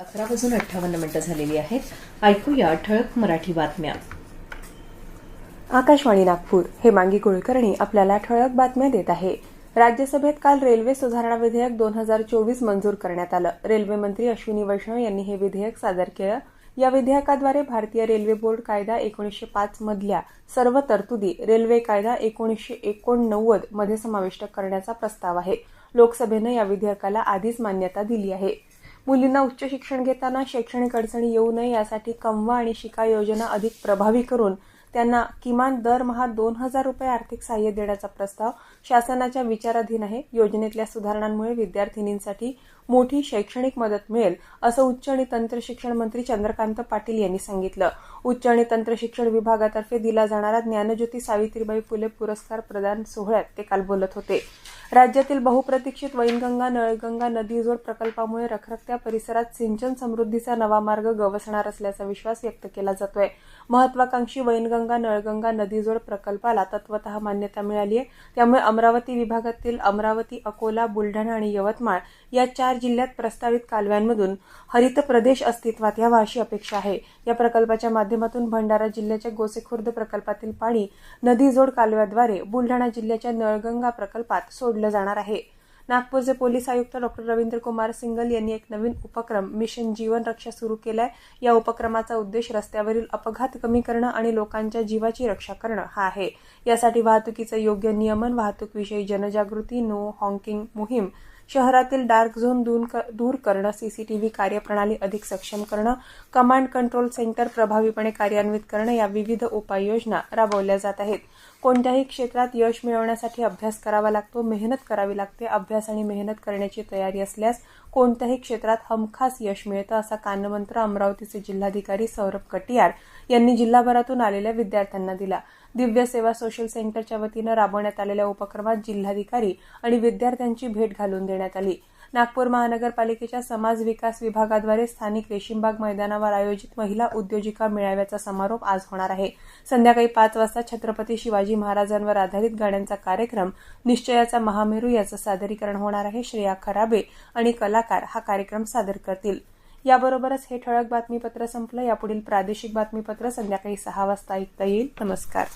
अकरा वाजून अठ्ठावन्न मिनिटं झालेली आहेत. ऐकूया ठळक मराठी बातम्या. आकाशवाणी नागपूर हे मांगी कुलकर्णी आपल्याला ठळक बातम्या देत आहे. राज्यसभेत काल रेल्वे सुधारणा विधेयक दोन हजार चोवीस मंजूर करण्यात आलं. रेल्वे मंत्री अश्विनी वैष्णव यांनी हे विधेयक सादर केलं. या विधेयकाद्वारे भारतीय रेल्वे बोर्ड कायदा एकोणीसशे पाच मधल्या सर्व तरतुदी रेल्वे कायदा एकोणीसशे एकोणनव्वदमध्ये समाविष्ट करण्याचा प्रस्ताव आहे. लोकसभेनं या विधेयकाला आधीच मान्यता दिली आहे. मुलींना उच्च शिक्षण घेताना शैक्षणिक अडचणी येऊ नये यासाठी कमवा आणि शिका योजना अधिक प्रभावी करून त्यांना किमान दरमहा दोन हजार रुपये आर्थिक सहाय्य देण्याचा प्रस्ताव शासनाच्या विचाराधीन आहे. योजनेतल्या सुधारणांमुळे विद्यार्थिनींसाठी मोठी शैक्षणिक मदत मिळेल असं उच्च आणि तंत्र शिक्षण मंत्री चंद्रकांत पाटील यांनी सांगितलं. उच्च आणि तंत्र शिक्षण विभागातर्फे दिला जाणारा ज्ञानज्योती सावित्रीबाई फुले पुरस्कार प्रदान सोहळ्यात ते काल बोलत होते. राज्यातील बहुप्रतीक्षित वैनगंगा नळगंगा नदीजोड प्रकल्पामुळे रखरखत्या परिसरात सिंचन समृद्धीचा नवा मार्ग गवसणार असल्याचा विश्वास व्यक्त केला जातोय. महत्वाकांक्षी वैनगंगा नळगंगा नदीजोड प्रकल्पाला तत्वत मान्यता मिळाली आहे त्यामुळे अमरावती विभागातील अमरावती अकोला बुलढाणा आणि यवतमाळ या चार जिल्ह्यात प्रस्तावित कालव्यांमधून हरित प्रदेश अस्तित्वात यावा अशी अपेक्षा आहे. या प्रकल्पाच्या माध्यमातून भंडारा जिल्ह्याच्या गोसेखुर्द प्रकल्पातील पाणी नदीजोड कालव्याद्वारे बुलढाणा जिल्ह्याच्या नळगंगा प्रकल्पात सोडलं जाणार आहे. नागपूरचे पोलीस आयुक्त डॉक्टर रवींद्र कुमार सिंगल यांनी एक नवीन उपक्रम मिशन जीवन रक्षा सुरू केलाय. या उपक्रमाचा उद्देश रस्त्यावरील अपघात कमी करणं आणि लोकांच्या जीवाची रक्षा करणं हा आहे. यासाठी वाहतुकीचं योग्य नियमन वाहतूकविषयी जनजागृती नो हॉकिंग मोहीम शहरातील डार्क झोन दूर करणं सीसीटीव्ही कार्यप्रणाली अधिक सक्षम करणं कमांड कंट्रोल सेंटर प्रभावीपणे कार्यान्वित करणं या विविध उपाययोजना राबवल्या जात आहेत. कोणत्याही क्षेत्रात यश मिळवण्यासाठी अभ्यास करावा लागतो मेहनत करावी लागते. अभ्यास आणि मेहनत करण्याची तयारी असल्यास कोणत्याही क्षेत्रात हमखास यश मिळतं असा कानमंत्र अमरावतीचे जिल्हाधिकारी सौरभ कटियार यांनी जिल्हाभरातून आलेल्या विद्यार्थ्यांना दिला. दिव्य सेवा सोशल सेंटरच्या वतीनं राबवण्यात आलेल्या उपक्रमात जिल्हाधिकारी आणि विद्यार्थ्यांची भेट घालून देण्यात आली. नागपूर महानगरपालिकेच्या समाज विकास विभागाद्वारे स्थानिक रेशीमबाग मैदानावर आयोजित महिला उद्योजिका मेळाव्याचा समारोप आज होणार आहे. संध्याकाळी पाच वाजता छत्रपती शिवाजी महाराजांवर आधारित गाण्यांचा कार्यक्रम निश्चयाचा महामेरू याचं सादरीकरण होणार आहे. श्रेया खराबे आणि कलाकार हा कार्यक्रम सादर करतील. याबरोबरच हे ठळक बातमीपत्र संपलं. यापुढील प्रादेशिक बातमीपत्र संध्याकाळी सहा वाजता ऐकता येईल. नमस्कार.